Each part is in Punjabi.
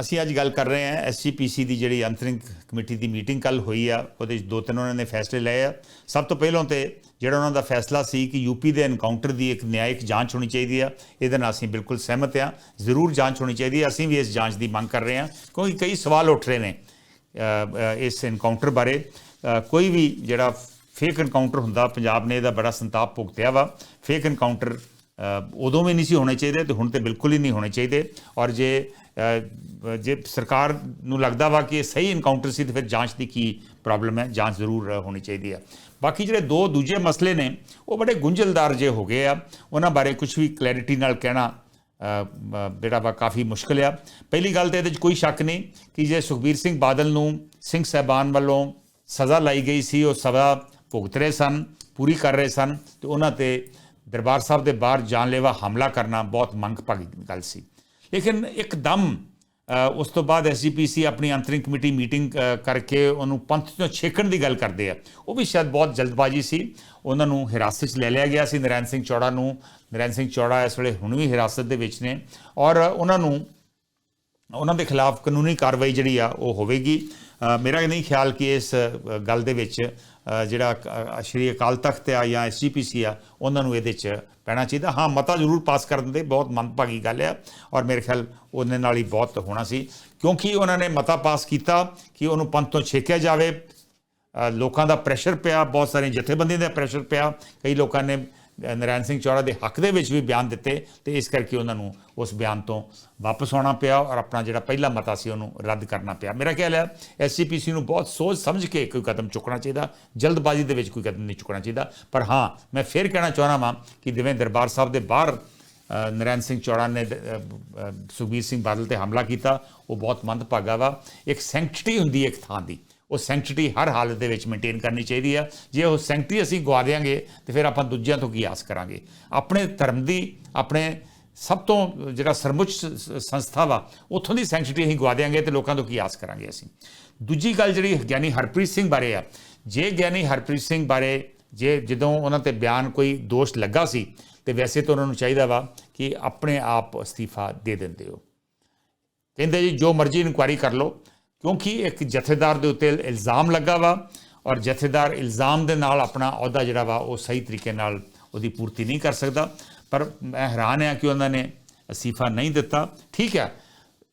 ਅਸੀਂ ਅੱਜ ਗੱਲ ਕਰ ਰਹੇ ਹਾਂ ਐਸਜੀਪੀਸੀ ਦੀ ਜਿਹੜੀ ਅੰਤਰਿੰਗ ਕਮੇਟੀ ਦੀ ਮੀਟਿੰਗ ਕੱਲ ਹੋਈ ਆ, ਉਹਦੇ ਵਿੱਚ ਦੋ ਤਿੰਨ ਉਹਨਾਂ ਨੇ ਫੈਸਲੇ ਲਏ ਆ। ਸਭ ਤੋਂ ਪਹਿਲਾਂ ਤੇ ਜਿਹੜਾ ਉਹਨਾਂ ਦਾ ਫੈਸਲਾ ਸੀ ਕਿ ਯੂਪੀ ਦੇ ਐਨਕਾਊਂਟਰ ਦੀ ਇੱਕ ਨਿਆਇਕ ਜਾਂਚ ਹੋਣੀ ਚਾਹੀਦੀ ਆ, ਇਹਦੇ ਨਾਲ ਅਸੀਂ ਬਿਲਕੁਲ ਸਹਿਮਤ ਆ। ਜ਼ਰੂਰ ਜਾਂਚ ਹੋਣੀ ਚਾਹੀਦੀ ਆ। ਅਸੀਂ ਵੀ ਇਸ ਜਾਂਚ ਦੀ ਮੰਗ ਕਰ ਰਹੇ ਹਾਂ, ਕਿਉਂਕਿ ਕਈ ਸਵਾਲ ਉੱਠ ਰਹੇ ਨੇ ਇਸ ਐਨਕਾਊਂਟਰ ਬਾਰੇ। ਕੋਈ ਵੀ ਜਿਹੜਾ ਫੇਕ ਐਨਕਾਊਂਟਰ ਹੁੰਦਾ, ਪੰਜਾਬ ਨੇ ਇਹਦਾ ਬੜਾ ਸੰਤਾਪ ਭੁਗਤਿਆ ਵਾ। ਫੇਕ ਐਨਕਾਊਂਟਰ ਉਦੋਂ ਵੀ ਨਹੀਂ ਸੀ ਹੋਣੇ ਚਾਹੀਦੇ ਤੇ ਹੁਣ ਤੇ ਬਿਲਕੁਲ ਹੀ ਨਹੀਂ ਹੋਣੇ ਚਾਹੀਦੇ। ਔਰ ਜੇ ਜੇ ਸਰਕਾਰ ਨੂੰ ਲੱਗਦਾ ਵਾ ਕਿ ਇਹ ਸਹੀ ਇਨਕਾਊਂਟਰ ਸੀ ਤੇ ਫਿਰ ਜਾਂਚ ਦੀ ਕੀ ਪ੍ਰੋਬਲਮ ਹੈ, ਜਾਂਚ ਜ਼ਰੂਰ ਹੋਣੀ ਚਾਹੀਦੀ ਆ। ਬਾਕੀ ਜਿਹੜੇ ਦੋ ਦੂਜੇ ਮਸਲੇ ਨੇ, ਉਹ ਬੜੇ ਗੁੰਝਲਦਾਰ ਜੇ ਹੋ ਗਏ ਆ। ਉਹਨਾਂ ਬਾਰੇ ਕੁਝ ਵੀ ਕਲੈਰਿਟੀ ਨਾਲ ਕਹਿਣਾ ਜਿਹੜਾ ਵਾ ਕਾਫੀ ਮੁਸ਼ਕਲ ਆ। ਪਹਿਲੀ ਗੱਲ ਤੇ ਇਹਦੇ ਵਿੱਚ ਕੋਈ ਸ਼ੱਕ ਨਹੀਂ ਕਿ ਜੇ ਸੁਖਬੀਰ ਸਿੰਘ ਬਾਦਲ ਨੂੰ ਸਿੰਘ ਸਾਹਿਬਾਨ ਵੱਲੋਂ ਸਜ਼ਾ ਲਾਈ ਗਈ ਸੀ, ਉਹ ਸਜ਼ਾ ਭੁਗਤ ਰਹੇ ਸਨ, ਪੂਰੀ ਕਰ ਰਹੇ ਸਨ ਤੇ ਉਹਨਾਂ ਤੇ ਦਰਬਾਰ ਸਾਹਿਬ ਦੇ ਬਾਹਰ ਜਾਨਲੇਵਾ ਹਮਲਾ ਕਰਨਾ ਬਹੁਤ ਮੰਗ ਮੰਗਭਾਗੀ ਗੱਲ ਸੀ। ਲੇਕਿਨ ਇੱਕਦਮ ਅ, ਉਸ ਤੋਂ ਬਾਅਦ ਐਸਜੀਪੀਸੀ ਆਪਣੀ ਅੰਤਰਿੰਗ ਕਮੇਟੀ ਮੀਟਿੰਗ ਕਰਕੇ ਉਹਨੂੰ ਪੰਥ ਤੋਂ ਛੇਕਣ ਦੀ ਗੱਲ ਕਰਦੇ ਆ। ਉਹ ਵੀ ਸ਼ਾਇਦ ਬਹੁਤ ਜਲਦਬਾਜ਼ੀ ਸੀ। ਉਹਨਾਂ ਨੂੰ ਹਿਰਾਸਤ 'ਚ ਲੈ ਲਿਆ ਗਿਆ ਸੀ ਨਰੈਣ ਸਿੰਘ ਚੌੜਾ ਨੂੰ। ਨਰੈਣ ਸਿੰਘ ਚੌੜਾ ਇਸ ਵੇਲੇ ਹੁਣ ਵੀ ਹਿਰਾਸਤ ਦੇ ਵਿੱਚ ਨੇ। ਔਰ ਉਹਨਾਂ ਨੂੰ ਉਹਨਾਂ ਦੇ ਖਿਲਾਫ ਕਾਨੂੰਨੀ ਕਾਰਵਾਈ ਜਿਹੜੀ ਆ ਉਹ ਹੋਵੇਗੀ। ਮੇਰਾ ਨਹੀਂ ਖਿਆਲ ਕਿ ਇਸ ਗੱਲ ਦੇ ਵਿੱਚ ਜਿਹੜਾ ਸ਼੍ਰੀ ਅਕਾਲ ਤਖਤ ਆ ਜਾਂ ਐਸਜੀਪੀਸੀ ਆ, ਉਹਨਾਂ ਨੂੰ ਇਹਦੇ 'ਚ ਪੈਣਾ ਚਾਹੀਦਾ। ਹਾਂ, ਮਤਾ ਜ਼ਰੂਰ ਪਾਸ ਕਰਨ ਦੇ, ਬਹੁਤ ਮੰਦਭਾਗੀ ਗੱਲ ਆ ਔਰ ਮੇਰੇ ਖਿਆਲ ਉਹਨੇ ਨਾਲ ਹੀ ਬਹੁਤ ਹੋਣਾ ਸੀ। ਕਿਉਂਕਿ ਉਹਨਾਂ ਨੇ ਮਤਾ ਪਾਸ ਕੀਤਾ ਕਿ ਉਹਨੂੰ ਪੰਥ ਤੋਂ ਛੇਕਿਆ ਜਾਵੇ। ਲੋਕਾਂ ਦਾ ਪ੍ਰੈਸ਼ਰ ਪਿਆ, ਬਹੁਤ ਸਾਰੇ ਜਥੇਬੰਦੀਆਂ ਦਾ ਪ੍ਰੈਸ਼ਰ ਪਿਆ। ਕਈ ਲੋਕਾਂ ਨੇ ਨਰੈਣ ਸਿੰਘ ਚੌੜਾ ਦੇ ਹੱਕ ਦੇ ਵਿੱਚ ਵੀ ਬਿਆਨ ਦਿੱਤੇ ਤੇ ਇਸ ਕਰਕੇ ਉਹਨਾਂ ਨੂੰ ਉਸ ਬਿਆਨ ਤੋਂ ਵਾਪਸ ਆਉਣਾ ਪਿਆ ਔਰ ਆਪਣਾ ਜਿਹੜਾ ਪਹਿਲਾ ਮਤਾ ਸੀ ਉਹਨੂੰ ਰੱਦ ਕਰਨਾ ਪਿਆ। ਮੇਰਾ ਖਿਆਲ ਹੈ ਐਸਸੀਪੀਸੀ ਨੂੰ ਬਹੁਤ ਸੋਚ ਸਮਝ ਕੇ ਕੋਈ ਕਦਮ ਚੁੱਕਣਾ ਚਾਹੀਦਾ, ਜਲਦਬਾਜ਼ੀ ਦੇ ਵਿੱਚ ਕੋਈ ਕਦਮ ਨਹੀਂ ਚੁੱਕਣਾ ਚਾਹੀਦਾ। ਪਰ ਹਾਂ, ਮੈਂ ਫੇਰ ਕਹਿਣਾ ਚਾਹਣਾ ਵਾਂ ਕਿ ਜਿਵੇਂ ਦਰਬਾਰ ਸਾਹਿਬ ਦੇ ਬਾਹਰ ਨਰੈਣ ਸਿੰਘ ਚੌੜਾ ਨੇ ਸੁਖਬੀਰ ਸਿੰਘ ਬਾਦਲ ਤੇ ਹਮਲਾ ਕੀਤਾ। ਉਹ ਬਹੁਤ ਮੰਦਭਾਗਾ ਵਾ। ਇੱਕ ਸੈਂਕਟਿਟੀ ਹੁੰਦੀ ਇੱਕ ਥਾਂ ਦੀ। ਉਹ ਸੈਂਕਟਿਟੀ ਹਰ ਹਾਲਤ ਦੇ ਵਿੱਚ ਮੇਨਟੇਨ ਕਰਨੀ ਚਾਹੀਦੀ ਆ। ਜੇ ਉਹ ਸੈਂਕਟਿਟੀ ਅਸੀਂ ਗਵਾ ਦਿਆਂਗੇ, ਤੇ ਫਿਰ ਆਪਾਂ ਦੂਜਿਆਂ ਤੋਂ ਕੀ ਆਸ ਕਰਾਂਗੇ? ਆਪਣੇ ਧਰਮ ਦੀ, ਆਪਣੇ ਸਭ ਤੋਂ ਜਿਹੜਾ ਸਰਮੁੱਚ ਸੰਸਥਾ ਵਾ, ਉੱਥੋਂ ਦੀ ਸੈਂਕਟਿਟੀ ਅਸੀਂ ਗਵਾ ਦਿਆਂਗੇ ਤੇ ਲੋਕਾਂ ਤੋਂ ਕੀ ਆਸ ਕਰਾਂਗੇ ਅਸੀਂ? ਦੂਜੀ ਗੱਲ ਜਿਹੜੀ ਗਿਆਨੀ ਹਰਪ੍ਰੀਤ ਸਿੰਘ ਬਾਰੇ ਆ, ਜੇ ਗਿਆਨੀ ਹਰਪ੍ਰੀਤ ਸਿੰਘ ਬਾਰੇ ਜੇ ਜਦੋਂ ਉਹਨਾਂ ਤੇ ਬਿਆਨ ਕੋਈ ਦੋਸ਼ ਲੱਗਾ ਸੀ, ਤੇ ਵੈਸੇ ਤਾਂ ਉਹਨਾਂ ਨੂੰ ਚਾਹੀਦਾ ਵਾ ਕਿ ਆਪਣੇ ਆਪ ਅਸਤੀਫਾ ਦੇ ਦਿੰਦੇ ਹੋ। ਕਹਿੰਦੇ ਜੀ, ਜੋ ਮਰਜ਼ੀ ਇਨਕੁਆਇਰੀ ਕਰ ਲਓ ਕਿਉਂਕਿ ਇੱਕ ਜਥੇਦਾਰ ਦੇ ਉੱਤੇ ਇਲਜ਼ਾਮ ਲੱਗਾ ਵਾ ਔਰ ਜਥੇਦਾਰ ਇਲਜ਼ਾਮ ਦੇ ਨਾਲ ਆਪਣਾ ਅਹੁਦਾ ਜਿਹੜਾ ਵਾ ਉਹ ਸਹੀ ਤਰੀਕੇ ਨਾਲ ਉਹਦੀ ਪੂਰਤੀ ਨਹੀਂ ਕਰ ਸਕਦਾ। ਪਰ ਮੈਂ ਹੈਰਾਨ ਹਾਂ ਕਿ ਉਹਨਾਂ ਨੇ ਅਸੀਫਾ ਨਹੀਂ ਦਿੱਤਾ। ਠੀਕ ਹੈ,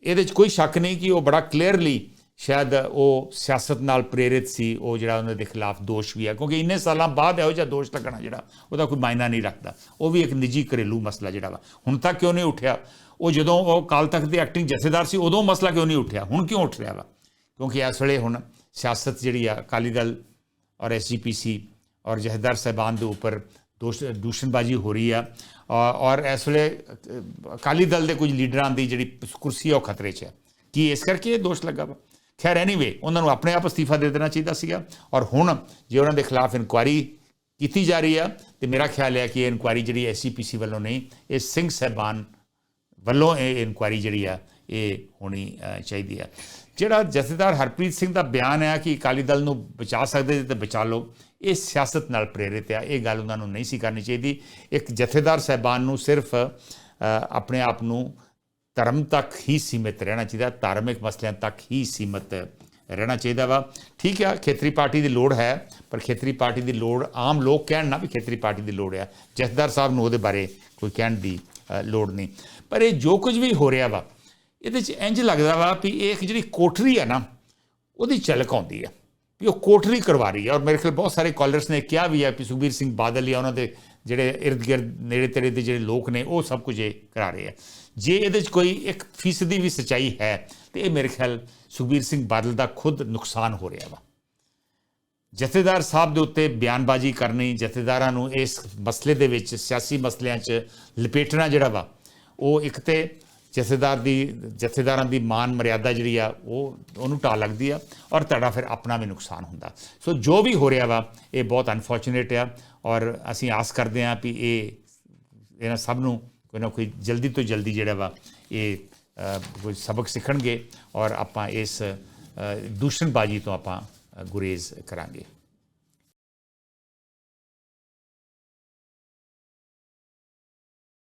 ਇਹਦੇ 'ਚ ਕੋਈ ਸ਼ੱਕ ਨਹੀਂ ਕਿ ਉਹ ਬੜਾ ਕਲੀਅਰਲੀ ਸ਼ਾਇਦ ਉਹ ਸਿਆਸਤ ਨਾਲ ਪ੍ਰੇਰਿਤ ਸੀ, ਉਹ ਜਿਹੜਾ ਉਹਨਾਂ ਦੇ ਖਿਲਾਫ ਦੋਸ਼ ਵੀ ਹੈ। ਕਿਉਂਕਿ ਇੰਨੇ ਸਾਲਾਂ ਬਾਅਦ ਇਹੋ ਜਿਹਾ ਦੋਸ਼ ਲੱਗਣਾ ਜਿਹੜਾ, ਉਹਦਾ ਕੋਈ ਮਾਇਨਾ ਨਹੀਂ ਰੱਖਦਾ। ਉਹ ਵੀ ਇੱਕ ਨਿੱਜੀ ਘਰੇਲੂ ਮਸਲਾ ਜਿਹੜਾ ਵਾ। ਹੁਣ ਤੱਕ ਕਿਉਂ ਨਹੀਂ ਉੱਠਿਆ? ਉਹ ਜਦੋਂ ਉਹ ਕਾਲ ਤੱਕ ਦੇ ਐਕਟਿੰਗ ਜਥੇਦਾਰ ਸੀ, ਉਦੋਂ ਮਸਲਾ ਕਿਉਂ ਨਹੀਂ ਉੱਠਿਆ? ਹੁਣ ਕਿਉਂ ਉੱਠ ਰਿਹਾ ਵਾ? ਕਿਉਂਕਿ ਇਸ ਵੇਲੇ ਹੁਣ ਸਿਆਸਤ ਜਿਹੜੀ ਆ, ਅਕਾਲੀ ਦਲ ਔਰ ਐਸਜੀਪੀਸੀ ਔਰ ਜਥੇਦਾਰ ਸਾਹਿਬਾਨ ਦੇ ਉੱਪਰ ਦੋਸ਼, ਦੂਸ਼ਣਬਾਜ਼ੀ ਹੋ ਰਹੀ ਆ। ਔਰ ਔਰ ਇਸ ਵੇਲੇ ਅਕਾਲੀ ਦਲ ਦੇ ਕੁਝ ਲੀਡਰਾਂ ਦੀ ਜਿਹੜੀ ਕੁਰਸੀ ਆ, ਉਹ ਖਤਰੇ 'ਚ ਹੈ ਕੀ ਇਸ ਕਰਕੇ ਇਹ ਦੋਸ਼ ਲੱਗਾ ਵਾ? ਖੈਰ ਐਨੀਵੇ ਉਹਨਾਂ ਨੂੰ ਆਪਣੇ ਆਪ ਅਸਤੀਫਾ ਦੇ ਦੇਣਾ ਚਾਹੀਦਾ ਸੀਗਾ। ਔਰ ਹੁਣ ਜੇ ਉਹਨਾਂ ਦੇ ਖਿਲਾਫ ਇਨਕੁਆਇਰੀ ਕੀਤੀ ਜਾ ਰਹੀ ਆ, ਤੇ ਮੇਰਾ ਖਿਆਲ ਹੈ ਕਿ ਇਹ ਇਨਕੁਆਇਰੀ ਜਿਹੜੀ ਐਸਜੀਪੀਸੀ ਵੱਲੋਂ ਨਹੀਂ, ਇਹ ਸਿੰਘ ਸਾਹਿਬਾਨ ਵੱਲੋਂ ਇਹ ਇਨਕੁਆਇਰੀ ਜਿਹੜੀ ਆ ਇਹ ਹੋਣੀ ਚਾਹੀਦੀ ਆ ਜਿਹੜਾ ਜਥੇਦਾਰ ਹਰਪ੍ਰੀਤ ਸਿੰਘ ਦਾ ਬਿਆਨ ਹੈ ਕਿ ਅਕਾਲੀ ਦਲ ਨੂੰ ਬਚਾ ਸਕਦੇ ਤੇ ਬਚਾ ਲਓ, ਇਹ ਸਿਆਸਤ ਨਾਲ ਪ੍ਰੇਰਿਤ ਆ। ਇਹ ਗੱਲ ਉਹਨਾਂ ਨੂੰ ਨਹੀਂ ਸੀ ਕਰਨੀ ਚਾਹੀਦੀ। ਇੱਕ ਜਥੇਦਾਰ ਸਹਿਬਾਨ ਨੂੰ ਸਿਰਫ ਆਪਣੇ ਆਪ ਨੂੰ ਧਰਮ ਤੱਕ ਹੀ ਸੀਮਿਤ ਰਹਿਣਾ ਚਾਹੀਦਾ, ਧਾਰਮਿਕ ਮਸਲਿਆਂ ਤੱਕ ਹੀ ਸੀਮਿਤ ਰਹਿਣਾ ਚਾਹੀਦਾ ਵਾ। ਠੀਕ ਆ, ਖੇਤਰੀ ਪਾਰਟੀ ਦੀ ਲੋੜ ਹੈ, ਪਰ ਖੇਤਰੀ ਪਾਰਟੀ ਦੀ ਲੋੜ ਆਮ ਲੋਕ ਕਹਿਣ ਨਾ ਵੀ ਖੇਤਰੀ ਪਾਰਟੀ ਦੀ ਲੋੜ ਆ। ਜਥੇਦਾਰ ਸਾਹਿਬ ਨੂੰ ਉਹਦੇ ਬਾਰੇ ਕੋਈ ਕਹਿਣ ਦੀ ਲੋੜ ਨਹੀਂ। ਪਰ ਇਹ ਜੋ ਕੁਝ ਵੀ ਹੋ ਰਿਹਾ ਵਾ ਇਹਦੇ 'ਚ ਇੰਜ ਲੱਗਦਾ ਵਾ ਵੀ ਇਹ ਇੱਕ ਜਿਹੜੀ ਕੋਠਰੀ ਆ ਨਾ, ਉਹਦੀ ਝਲਕ ਆਉਂਦੀ ਆ, ਵੀ ਉਹ ਕੋਠਰੀ ਕਰਵਾ ਰਹੀ ਹੈ ਔਰ ਮੇਰੇ ਖਿਆਲ ਬਹੁਤ ਸਾਰੇ ਕਾਲਰਸ ਨੇ ਕਿਹਾ ਵੀ ਹੈ ਕਿ ਸੁਖਬੀਰ ਸਿੰਘ ਬਾਦਲ ਜਾਂ ਉਹਨਾਂ ਦੇ ਜਿਹੜੇ ਇਰਦ ਗਿਰਦ, ਨੇੜੇ ਤੇੜੇ ਦੇ ਜਿਹੜੇ ਲੋਕ ਨੇ, ਉਹ ਸਭ ਕੁਝ ਇਹ ਕਰਾ ਰਹੇ ਆ। ਜੇ ਇਹਦੇ 'ਚ ਕੋਈ 1% ਵੀ ਸਚਾਈ ਹੈ, ਤੇ ਇਹ ਮੇਰੇ ਖਿਆਲ ਸੁਖਬੀਰ ਸਿੰਘ ਬਾਦਲ ਦਾ ਖੁਦ ਨੁਕਸਾਨ ਹੋ ਰਿਹਾ ਵਾ। ਜਥੇਦਾਰ ਸਾਹਿਬ ਦੇ ਉੱਤੇ ਬਿਆਨਬਾਜ਼ੀ ਕਰਨੀ, ਜਥੇਦਾਰਾਂ ਨੂੰ ਇਸ ਮਸਲੇ ਦੇ ਵਿੱਚ ਸਿਆਸੀ ਮਸਲਿਆਂ 'ਚ ਲਪੇਟਣਾ ਜਿਹੜਾ ਵਾ, ਉਹ ਇੱਕ ਤੇ ਜਥੇਦਾਰ ਦੀ, ਜਥੇਦਾਰਾਂ ਦੀ ਮਾਨ ਮਰਿਆਦਾ ਜਿਹੜੀ ਆ, ਉਹ, ਉਹਨੂੰ ਢਾ ਲੱਗਦੀ ਆ ਔਰ ਤੁਹਾਡਾ ਫਿਰ ਆਪਣਾ ਵੀ ਨੁਕਸਾਨ ਹੁੰਦਾ। ਸੋ ਜੋ ਵੀ ਹੋ ਰਿਹਾ ਵਾ, ਇਹ ਬਹੁਤ ਅਨਫੋਰਚੂਨੇਟ ਆ ਔਰ ਅਸੀਂ ਆਸ ਕਰਦੇ ਹਾਂ ਵੀ ਇਹ, ਇਹਨਾਂ ਸਭ ਨੂੰ ਕੋਈ ਨਾ ਕੋਈ ਜਲਦੀ ਤੋਂ ਜਲਦੀ ਜਿਹੜਾ ਵਾ, ਇਹ ਕੋਈ ਸਬਕ ਸਿੱਖਣਗੇ ਔਰ ਆਪਾਂ ਇਸ ਦੂਸ਼ਣਬਾਜ਼ੀ ਤੋਂ ਆਪਾਂ ਗੁਰੇਜ਼ ਕਰਾਂਗੇ।